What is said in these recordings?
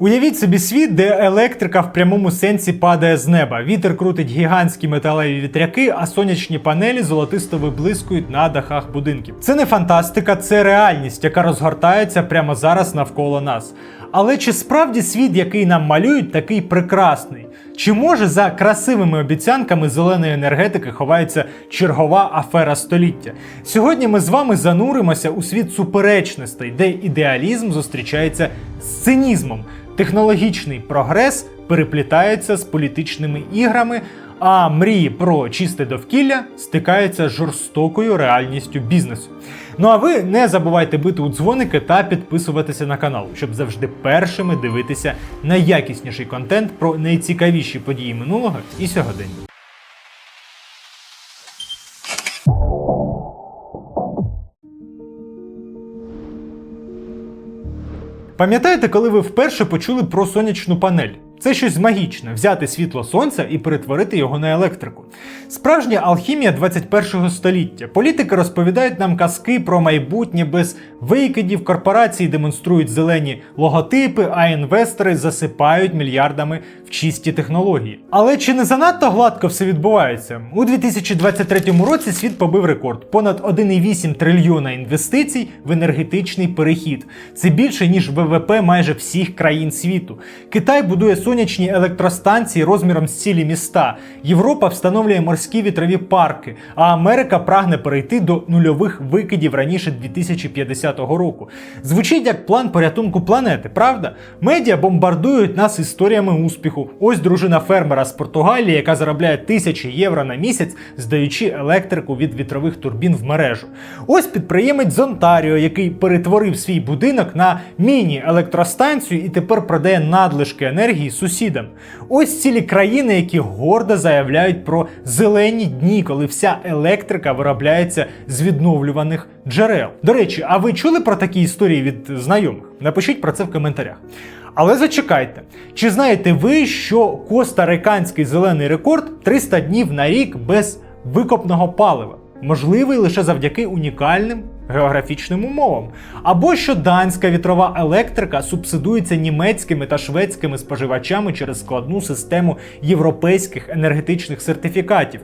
Уявіть собі світ, де електрика в прямому сенсі падає з неба. Вітер крутить гігантські металеві вітряки, а сонячні панелі золотисто виблискують на дахах будинків. Це не фантастика, це реальність, яка розгортається прямо зараз навколо нас. Але чи справді світ, який нам малюють, такий прекрасний? Чи може за красивими обіцянками зеленої енергетики ховається чергова афера століття? Сьогодні ми з вами зануримося у світ суперечностей, де ідеалізм зустрічається з цинізмом. Технологічний прогрес переплітається з політичними іграми, а мрії про чисте довкілля стикаються з жорстокою реальністю бізнесу. Ну а ви не забувайте бити у дзвоники та підписуватися на канал, щоб завжди першими дивитися найякісніший контент про найцікавіші події минулого і сьогодення. Пам'ятаєте, коли ви вперше почули про сонячну панель? Це щось магічне взяти світло сонця і перетворити його на електрику. Справжня алхімія 21 століття. Політики розповідають нам казки про майбутнє без викидів, корпорації демонструють зелені логотипи, а інвестори засипають мільярдами в чисті технології. Але чи не занадто гладко все відбувається? У 2023 році світ побив рекорд: понад 1,8 трильйона інвестицій в енергетичний перехід. Це більше ніж ВВП майже всіх країн світу. Китай будує сонячні електростанції розміром з цілі міста. Європа встановлює морські вітрові парки, а Америка прагне перейти до нульових викидів раніше 2050 року. Звучить як план порятунку планети, правда? Медіа бомбардують нас історіями успіху. Ось дружина фермера з Португалії, яка заробляє тисячі євро на місяць, здаючи електрику від вітрових турбін в мережу. Ось підприємець з Онтаріо, який перетворив свій будинок на міні-електростанцію і тепер продає надлишки енергії сусідам. Ось цілі країни, які гордо заявляють про зелені дні, коли вся електрика виробляється з відновлюваних джерел. До речі, а ви чули про такі історії від знайомих? Напишіть про це в коментарях. Але зачекайте, чи знаєте ви, що коста-риканський зелений рекорд 300 днів на рік без викопного палива? Можливий лише завдяки унікальним географічним умовам. Або що данська вітрова електрика субсидується німецькими та шведськими споживачами через складну систему європейських енергетичних сертифікатів.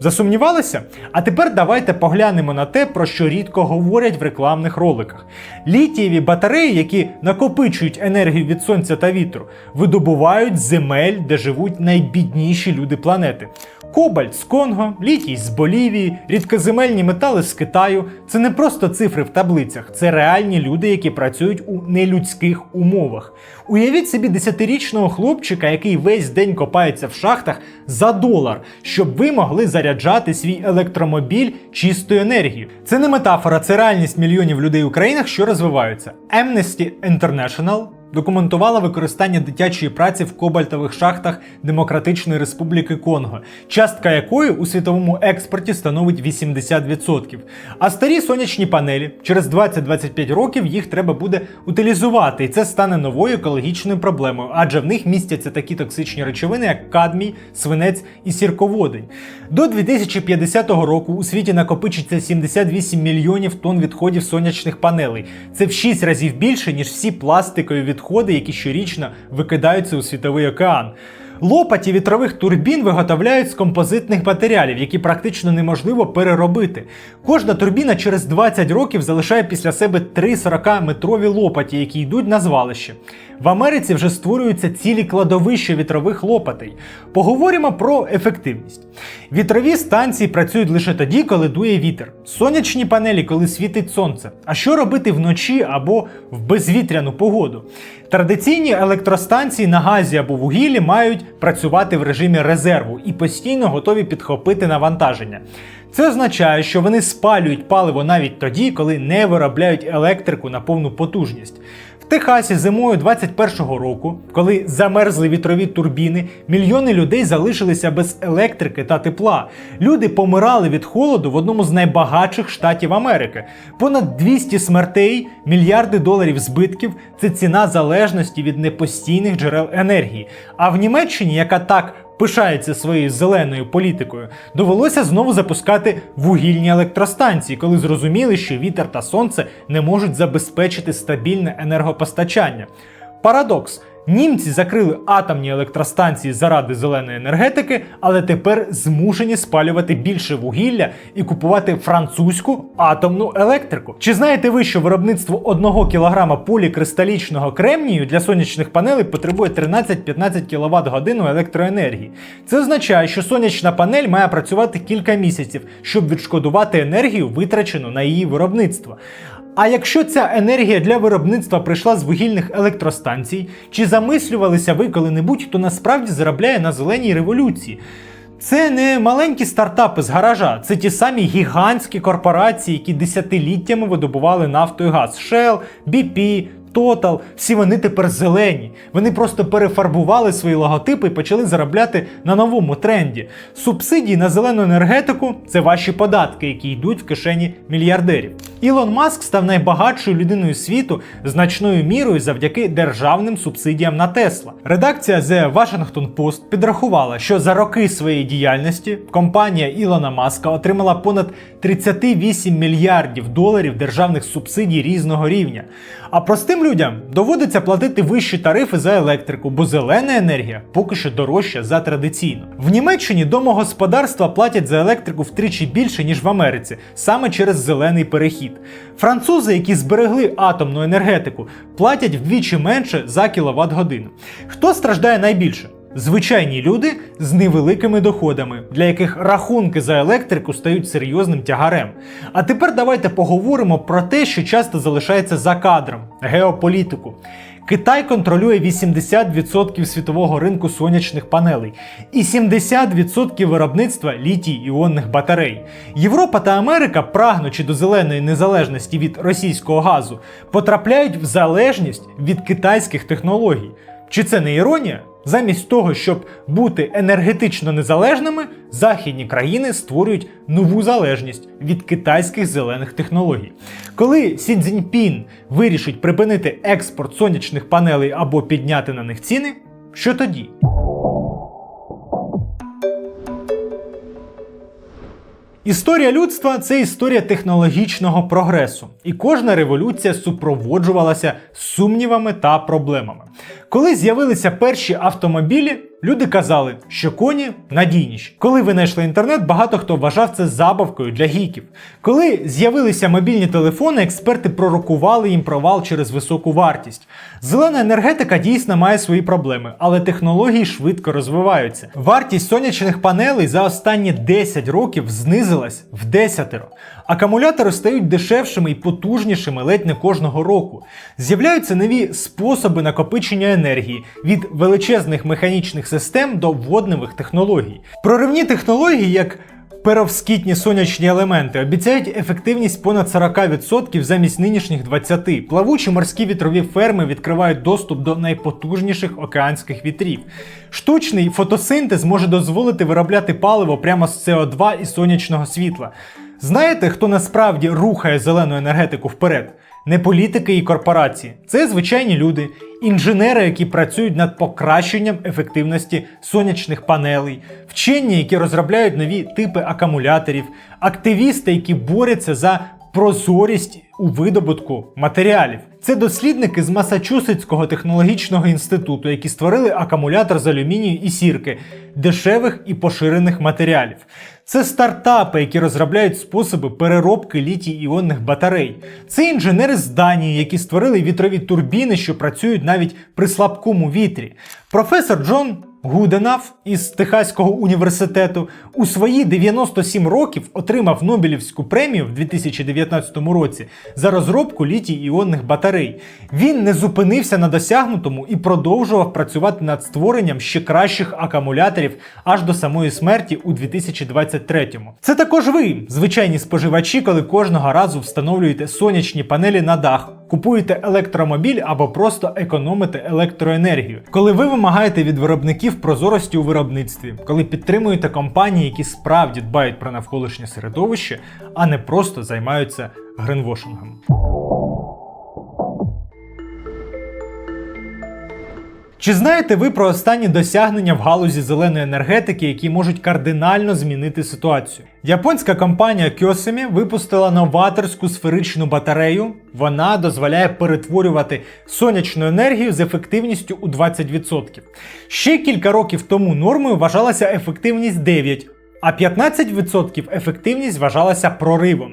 Засумнівалися? А тепер давайте поглянемо на те, про що рідко говорять в рекламних роликах. Літієві батареї, які накопичують енергію від сонця та вітру, видобувають земель, де живуть найбідніші люди планети. Кобальт з Конго, літій з Болівії, рідкоземельні метали з Китаю це не просто цифри в таблицях, це реальні люди, які працюють у нелюдських умовах. Уявіть собі десятирічного хлопчика, який весь день копається в шахтах за долар, щоб ви могли заряджати свій електромобіль чистою енергією. Це не метафора, це реальність мільйонів людей у країнах, що розвиваються. Amnesty International документувала використання дитячої праці в кобальтових шахтах Демократичної Республіки Конго, частка якої у світовому експорті становить 80%. А старі сонячні панелі через 20-25 років їх треба буде утилізувати, і це стане новою екологічною проблемою, адже в них містяться такі токсичні речовини, як кадмій, свинець і сірководень. До 2050 року у світі накопичиться 78 мільйонів тонн відходів сонячних панелей. Це в 6 разів більше, ніж всі пластикові відходи, які щорічно викидаються у світовий океан. Лопаті вітрових турбін виготовляють з композитних матеріалів, які практично неможливо переробити. Кожна турбіна через 20 років залишає після себе 3 40-метрові лопаті, які йдуть на звалище. В Америці вже створюються цілі кладовища вітрових лопатей. Поговоримо про ефективність. Вітрові станції працюють лише тоді, коли дує вітер. Сонячні панелі, коли світить сонце. А що робити вночі або в безвітряну погоду? Традиційні електростанції на газі або вугіллі мають працювати в режимі резерву і постійно готові підхопити навантаження. Це означає, що вони спалюють паливо навіть тоді, коли не виробляють електрику на повну потужність. В Техасі зимою 21-го року, коли замерзли вітрові турбіни, мільйони людей залишилися без електрики та тепла. Люди помирали від холоду в одному з найбагатших штатів Америки. Понад 200 смертей, мільярди доларів збитків це ціна залежності від непостійних джерел енергії. А в Німеччині, яка так пишається своєю зеленою політикою, довелося знову запускати вугільні електростанції, коли зрозуміли, що вітер та сонце не можуть забезпечити стабільне енергопостачання. Парадокс. Німці закрили атомні електростанції заради зеленої енергетики, але тепер змушені спалювати більше вугілля і купувати французьку атомну електрику. Чи знаєте ви, що виробництво 1 кг полікристалічного кремнію для сонячних панелей потребує 13-15 кВт годину електроенергії? Це означає, що сонячна панель має працювати кілька місяців, щоб відшкодувати енергію, витрачену на її виробництво. А якщо ця енергія для виробництва прийшла з вугільних електростанцій, чи замислювалися ви коли-небудь, хто насправді заробляє на зеленій революції? Це не маленькі стартапи з гаража, це ті самі гігантські корпорації, які десятиліттями видобували нафту і газ Shell, BP, Total, всі вони тепер зелені. Вони просто перефарбували свої логотипи і почали заробляти на новому тренді. Субсидії на зелену енергетику це ваші податки, які йдуть в кишені мільярдерів. Ілон Маск став найбагатшою людиною світу значною мірою завдяки державним субсидіям на Тесла. Редакція The Washington Post підрахувала, що за роки своєї діяльності компанія Ілона Маска отримала понад 38 мільярдів доларів державних субсидій різного рівня. А простим людям доводиться платити вищі тарифи за електрику, бо зелена енергія поки що дорожча за традиційну. В Німеччині домогосподарства платять за електрику втричі більше, ніж в Америці, саме через зелений перехід. Французи, які зберегли атомну енергетику, платять вдвічі менше за кіловат годину. Хто страждає найбільше? Звичайні люди з невеликими доходами, для яких рахунки за електрику стають серйозним тягарем. А тепер давайте поговоримо про те, що часто залишається за кадром геополітику. Китай контролює 80% світового ринку сонячних панелей і 70% виробництва літій іонних батарей. Європа та Америка, прагнучи до зеленої незалежності від російського газу, потрапляють в залежність від китайських технологій. Чи це не іронія? Замість того, щоб бути енергетично незалежними, західні країни створюють нову залежність від китайських зелених технологій. Коли Сі Цзіньпін вирішить припинити експорт сонячних панелей або підняти на них ціни, що тоді? Історія людства це історія технологічного прогресу, і кожна революція супроводжувалася сумнівами та проблемами. Коли з'явилися перші автомобілі, люди казали, що коні надійніші. Коли винайшли інтернет, багато хто вважав це забавкою для гіків. Коли з'явилися мобільні телефони, експерти пророкували їм провал через високу вартість. Зелена енергетика дійсно має свої проблеми, але технології швидко розвиваються. Вартість сонячних панелей за останні 10 років знизилась в десятеро. Акумулятори стають дешевшими і потужнішими ледь не кожного року. З'являються нові способи накопичення енергії від величезних механічних систем до водневих технологій. Проривні технології, як Перовскітні сонячні елементи обіцяють ефективність понад 40% замість нинішніх 20%. Плавучі морські вітрові ферми відкривають доступ до найпотужніших океанських вітрів. Штучний фотосинтез може дозволити виробляти паливо прямо з СО2 і сонячного світла. Знаєте, хто насправді рухає зелену енергетику вперед? Не політики і корпорації, це звичайні люди, інженери, які працюють над покращенням ефективності сонячних панелей, вчені, які розробляють нові типи акумуляторів, активісти, які борються за прозорість у видобутку матеріалів. Це дослідники з Масачусетського технологічного інституту, які створили акумулятор з алюмінію і сірки, дешевих і поширених матеріалів. Це стартапи, які розробляють способи переробки літій іонних батарей. Це інженери з Данії, які створили вітрові турбіни, що працюють навіть при слабкому вітрі. Професор Джон Гуденаф із Техаського університету у свої 97 років отримав Нобелівську премію в 2019 році за розробку літій іонних батарей. Він не зупинився на досягнутому і продовжував працювати над створенням ще кращих акумуляторів аж до самої смерті у 2023-му. Це також ви, звичайні споживачі, коли кожного разу встановлюєте сонячні панелі на дах. Купуєте електромобіль або просто економите електроенергію, коли ви вимагаєте від виробників прозорості у виробництві, коли підтримуєте компанії, які справді дбають про навколишнє середовище, а не просто займаються гринвошингом. Чи знаєте ви про останні досягнення в галузі зеленої енергетики, які можуть кардинально змінити ситуацію? Японська компанія Кьосемі випустила новаторську сферичну батарею. Вона дозволяє перетворювати сонячну енергію з ефективністю у 20%. Ще кілька років тому нормою вважалася ефективність 9%. А 15% ефективність вважалася проривом.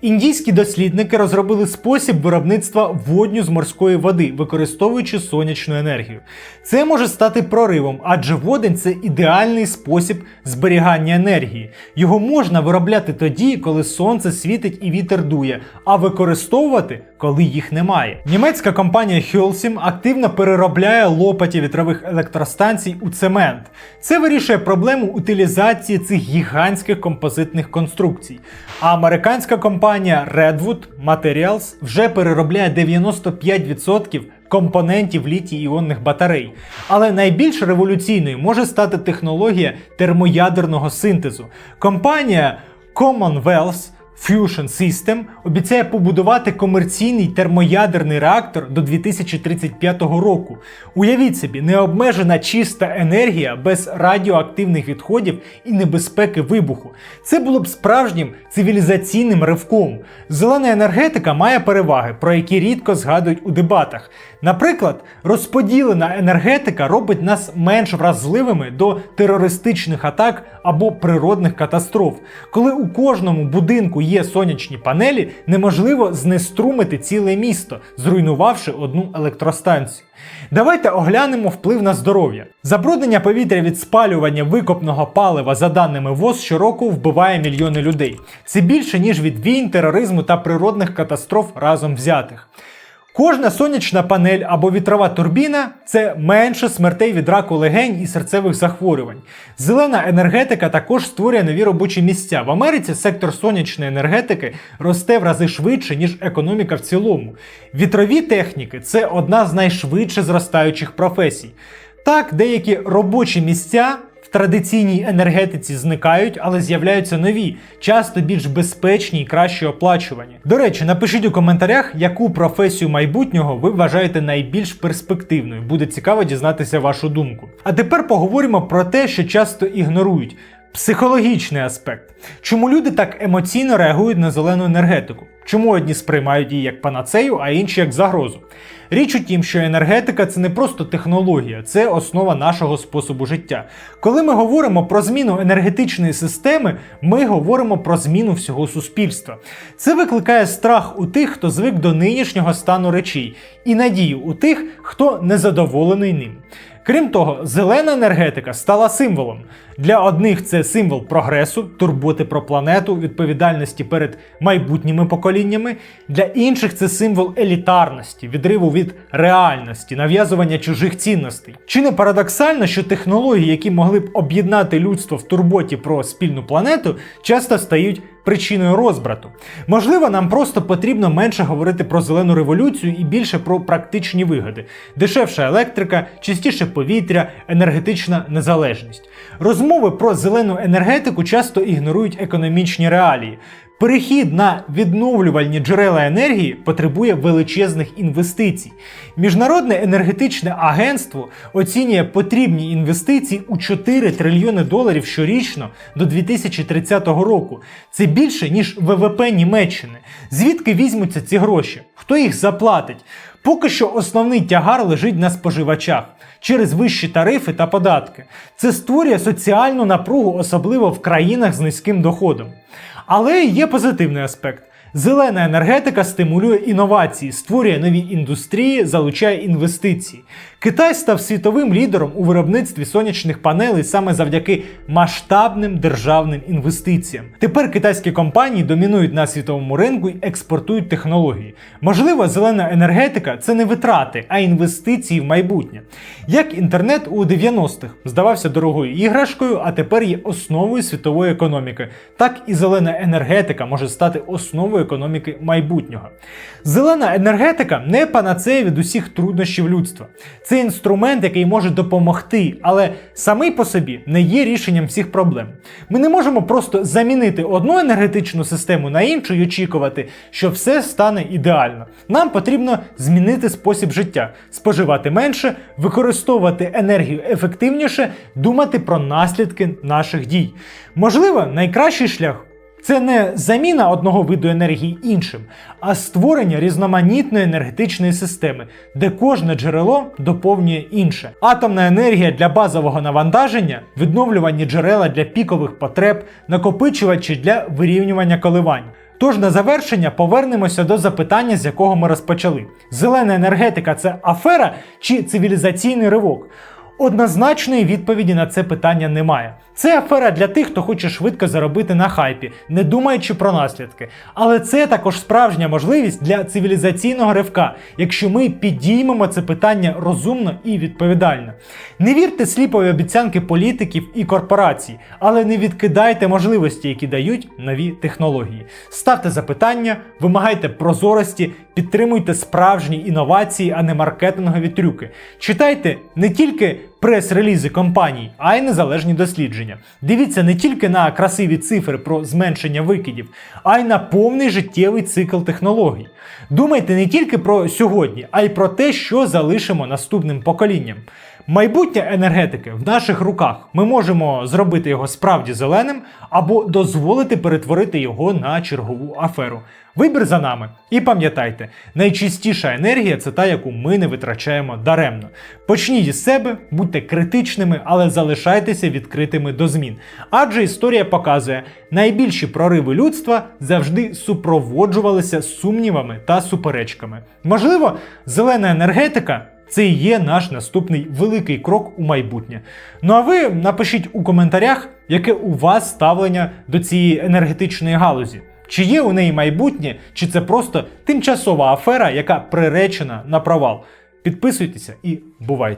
Індійські дослідники розробили спосіб виробництва водню з морської води, використовуючи сонячну енергію. Це може стати проривом, адже водень це ідеальний спосіб зберігання енергії. Його можна виробляти тоді, коли сонце світить і вітер дує, а використовувати, коли їх немає. Німецька компанія Хьолсім активно переробляє лопаті вітрових електростанцій у цемент. Це вирішує проблему утилізації цих гігантських композитних конструкцій. А американська компанія Redwood Materials вже переробляє 95% компонентів літій іонних батарей. Але найбільш революційною може стати технологія термоядерного синтезу. Компанія Commonwealth Fusion System обіцяє побудувати комерційний термоядерний реактор до 2035 року. Уявіть собі, необмежена чиста енергія без радіоактивних відходів і небезпеки вибуху. Це було б справжнім цивілізаційним ривком. Зелена енергетика має переваги, про які рідко згадують у дебатах. Наприклад, розподілена енергетика робить нас менш вразливими до терористичних атак або природних катастроф. Коли у кожному будинку є сонячні панелі, неможливо знеструмити ціле місто, зруйнувавши одну електростанцію. Давайте оглянемо вплив на здоров'я. Забруднення повітря від спалювання викопного палива, за даними ВОЗ, щороку вбиває мільйони людей. Це більше ніж від війн, тероризму та природних катастроф разом взятих. Кожна сонячна панель або вітрова турбіна це менше смертей від раку легень і серцевих захворювань. Зелена енергетика також створює нові робочі місця. В Америці сектор сонячної енергетики росте в рази швидше, ніж економіка в цілому. Вітрові техніки це одна з найшвидше зростаючих професій. Так, деякі робочі місця в традиційній енергетиці зникають, але з'являються нові, часто більш безпечні і краще оплачувані. До речі, напишіть у коментарях, яку професію майбутнього ви вважаєте найбільш перспективною. Буде цікаво дізнатися вашу думку. А тепер поговоримо про те, що часто ігнорують. Психологічний аспект. Чому люди так емоційно реагують на зелену енергетику? Чому одні сприймають її як панацею, а інші як загрозу? Річ у тім, що енергетика це не просто технологія, це основа нашого способу життя. Коли ми говоримо про зміну енергетичної системи, ми говоримо про зміну всього суспільства. Це викликає страх у тих, хто звик до нинішнього стану речей, і надію у тих, хто незадоволений ним. Крім того, зелена енергетика стала символом. Для одних це символ прогресу, турботи про планету, відповідальності перед майбутніми поколіннями. Для інших це символ елітарності, відриву від реальності, нав'язування чужих цінностей. Чи не парадоксально, що технології, які могли б об'єднати людство в турботі про спільну планету, часто стають причиною розбрату. Можливо, нам просто потрібно менше говорити про зелену революцію і більше про практичні вигоди: дешевша електрика, чистіше повітря, енергетична незалежність. Розмови про зелену енергетику часто ігнорують економічні реалії. Перехід на відновлювальні джерела енергії потребує величезних інвестицій. Міжнародне енергетичне агентство оцінює потрібні інвестиції у 4 трильйони доларів щорічно до 2030 року. Це більше ніж ВВП Німеччини. Звідки візьмуться ці гроші? Хто їх заплатить? Поки що основний тягар лежить на споживачах через вищі тарифи та податки. Це створює соціальну напругу, особливо в країнах з низьким доходом. Але є позитивний аспект. Зелена енергетика стимулює інновації, створює нові індустрії, залучає інвестиції. Китай став світовим лідером у виробництві сонячних панелей саме завдяки масштабним державним інвестиціям. Тепер китайські компанії домінують на світовому ринку і експортують технології. Можливо, зелена енергетика це не витрати, а інвестиції в майбутнє. Як інтернет у 90-х здавався дорогою іграшкою, а тепер є основою світової економіки. Так і зелена енергетика може стати основою економіки майбутнього. Зелена енергетика не панацея від усіх труднощів людства. Це інструмент, який може допомогти, але самий по собі не є рішенням всіх проблем. Ми не можемо просто замінити одну енергетичну систему на іншу і очікувати, що все стане ідеально. Нам потрібно змінити спосіб життя, споживати менше, використовувати енергію ефективніше, думати про наслідки наших дій. Можливо, найкращий шлях. Це не заміна одного виду енергії іншим, а створення різноманітної енергетичної системи, де кожне джерело доповнює інше. Атомна енергія для базового навантаження, відновлювані джерела для пікових потреб, накопичувачі для вирівнювання коливань. Тож на завершення повернемося до запитання, з якого ми розпочали: зелена енергетика це афера чи цивілізаційний ривок? Однозначної відповіді на це питання немає. Це афера для тих, хто хоче швидко заробити на хайпі, не думаючи про наслідки. Але це також справжня можливість для цивілізаційного ривка, якщо ми підіймемо це питання розумно і відповідально. Не вірте сліпові обіцянки політиків і корпорацій, але не відкидайте можливості, які дають нові технології. Ставте запитання, вимагайте прозорості, підтримуйте справжні інновації, а не маркетингові трюки. Читайте не тільки прес-релізи компаній, а й незалежні дослідження. Дивіться не тільки на красиві цифри про зменшення викидів, а й на повний життєвий цикл технологій. Думайте не тільки про сьогодні, а й про те, що залишимо наступним поколінням. Майбутнє енергетики в наших руках. Ми можемо зробити його справді зеленим або дозволити перетворити його на чергову аферу. Вибір за нами. І пам'ятайте, найчистіша енергія це та, яку ми не витрачаємо даремно. Почніть із себе, будьте критичними, але залишайтеся відкритими до змін. Адже історія показує, найбільші прориви людства завжди супроводжувалися сумнівами та суперечками. Можливо, зелена енергетика. Це і є наш наступний великий крок у майбутнє. Ну а ви напишіть у коментарях, яке у вас ставлення до цієї енергетичної галузі. Чи є у неї майбутнє, чи це просто тимчасова афера, яка приречена на провал. Підписуйтеся і бувайте!